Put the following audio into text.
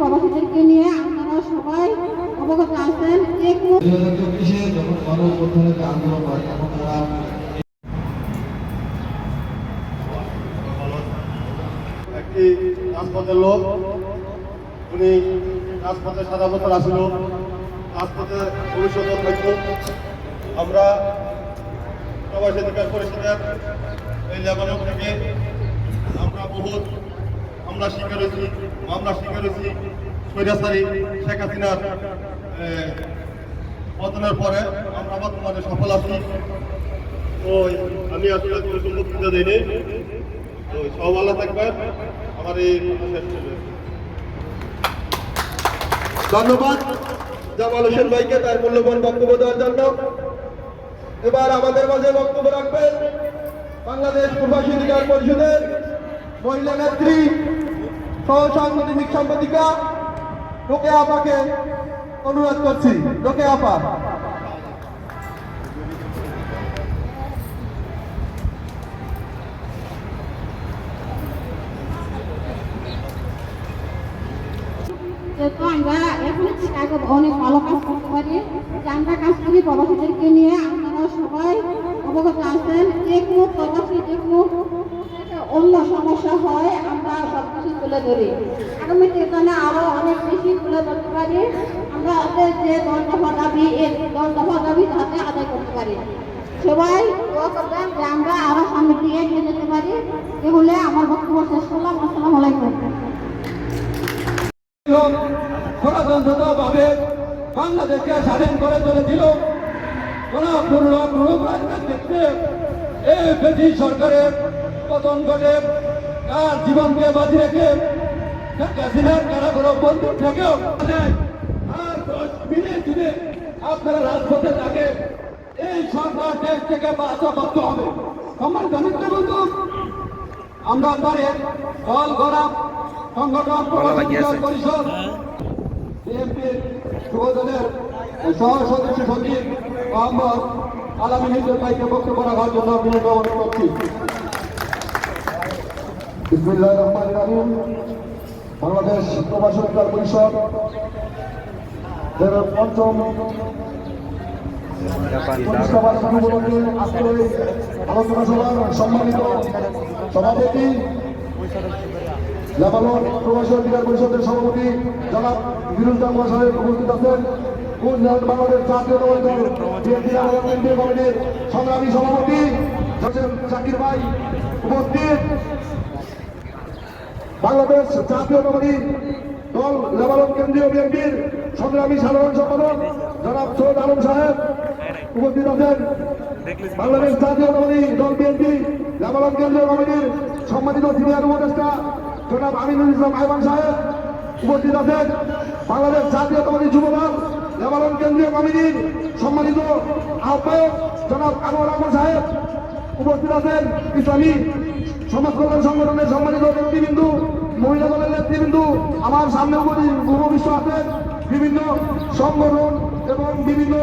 প্রবাসীদেরকে নিয়ে আপনারা সবাই অবগত আছেন। যখন আন্দোলন হয় তখন তারা একটি রাজপথের লোক উনি রাজপথে সাদা বছর আসিল। রাজপথে ভবিষ্যতে থাকত আমরা প্রবাসী অধিকার পরিষদের এই লেবানন থেকে আমরা বহুত আমরা শিকার হয়েছি আমরা শিকার হয়েছি সৈরাসারি শেখ হাসিনার পতনের পরে আমরা বর্তমানে সফল আছি। আমি আসলে কোনো বক্তৃতা দিইনি। সব ভালো থাকবেন। আমার এই। ধন্যবাদ। জামাল হোসেন ভাইকে তার মূল্যবান বক্তব্য দেওয়ার জন্য। এবার আমাদের মাঝে বক্তব্য রাখবেন বাংলাদেশ প্রবাসী অধিকার পরিষদের মহিলা নেত্রী সহ সাংগঠনিক সম্পাদিকা লোকে আপাকে অনুরোধ করছি। লোকে আপা। আমরা এখন অনেক ভালো কাজ করতে পারি। যে আমরা কাজ করি, প্রবাসীদেরকে নিয়ে আপনারা সবাই অবগত আছেন। যে কোনো প্রবাসী যে কোনো অন্য সমস্যা হয়, আমরা সব কিছু তুলে ধরি। আগামীতে এখানে আরও অনেক বেশি তুলে ধরতে পারি। আমরা ওদের যে দফা দাবি এই দল দফা দাবি যাতে আদায় করতে পারি। সবাই করবেন যে আমরা আরও সামনের দিকে এগিয়ে যেতে পারি। এগুলো আমার বক্তব্য শেষ করলাম। আসসালামু আলাইকুম। বাংলাদেশকে স্বাধীন করে তুলেছিল। নেতৃত্বে এই ব্রিটিশ সরকারের পতন ঘটে তার জীবনকে বাজি রেখে শেখ হাসিনার কারাগার বন্দুক থেকেও আর দশ মিনিট আপনারা রাজপথে থাকে এই সরকার দেশ থেকে বাঁচা করতে হবে। সম্মানিত মিত্র বন্ধু আমরা তাদের দল গড়া সংগঠন পরিষদ বিএনপির যুবদলের সহ সদস্য সচিব মোহাম্মদ আলামী হিন্দুর ভাইকে বক্তব্য রাখার জন্য অনুরোধ করছি বিসমুল্লাহ রহমান রাহিম। বাংলাদেশ প্রবাসী অধিকার পরিষদ পঞ্চম আলোচনা সভার সম্মানিত সভাপতি, লেবানন প্রবাসী অধিকার পরিষদের সভাপতি জনাব বিরুদ্ধা মহাশয় উপস্থিত আছেন। বাংলাদেশ জাতীয় দল কমিটির সংগ্রামী সভাপতি হোসেন জাকির ভাই উপস্থিত। বাংলাদেশ জাতীয় কমিটি দল লেবানন কেন্দ্রীয় বিএনপির সংগ্রামী সাধারণ সম্পাদক জনাব সৈয়দ আলম সাহেব উপস্থিত আছেন। বাংলাদেশ জাতীয় কমিটি দল বিএনপি লেবানন কেন্দ্রীয় কমিটির সম্মানিত সিনিয়র উপদেষ্টা জনাব আমিনুল ইসলাম আইমান সাহেব উপস্থিত আছেন। বাংলাদেশ জাতীয় কমিটি যুবদল লেবানন কেন্দ্রীয় কমিটির সম্মানিত আহ্বায়ক জনাব আনোয়ার আহমদ সাহেব উপস্থিত আছেন ইসলামী সমাজ কল্যাণ সংগঠনের সম্মানিত নেতৃবৃন্দু, মহিলা দলের নেতৃবৃন্দু, আমার সামনে উপস্থিত উপবিষ্ট আছেন। বিভিন্ন সংগঠন এবং বিভিন্ন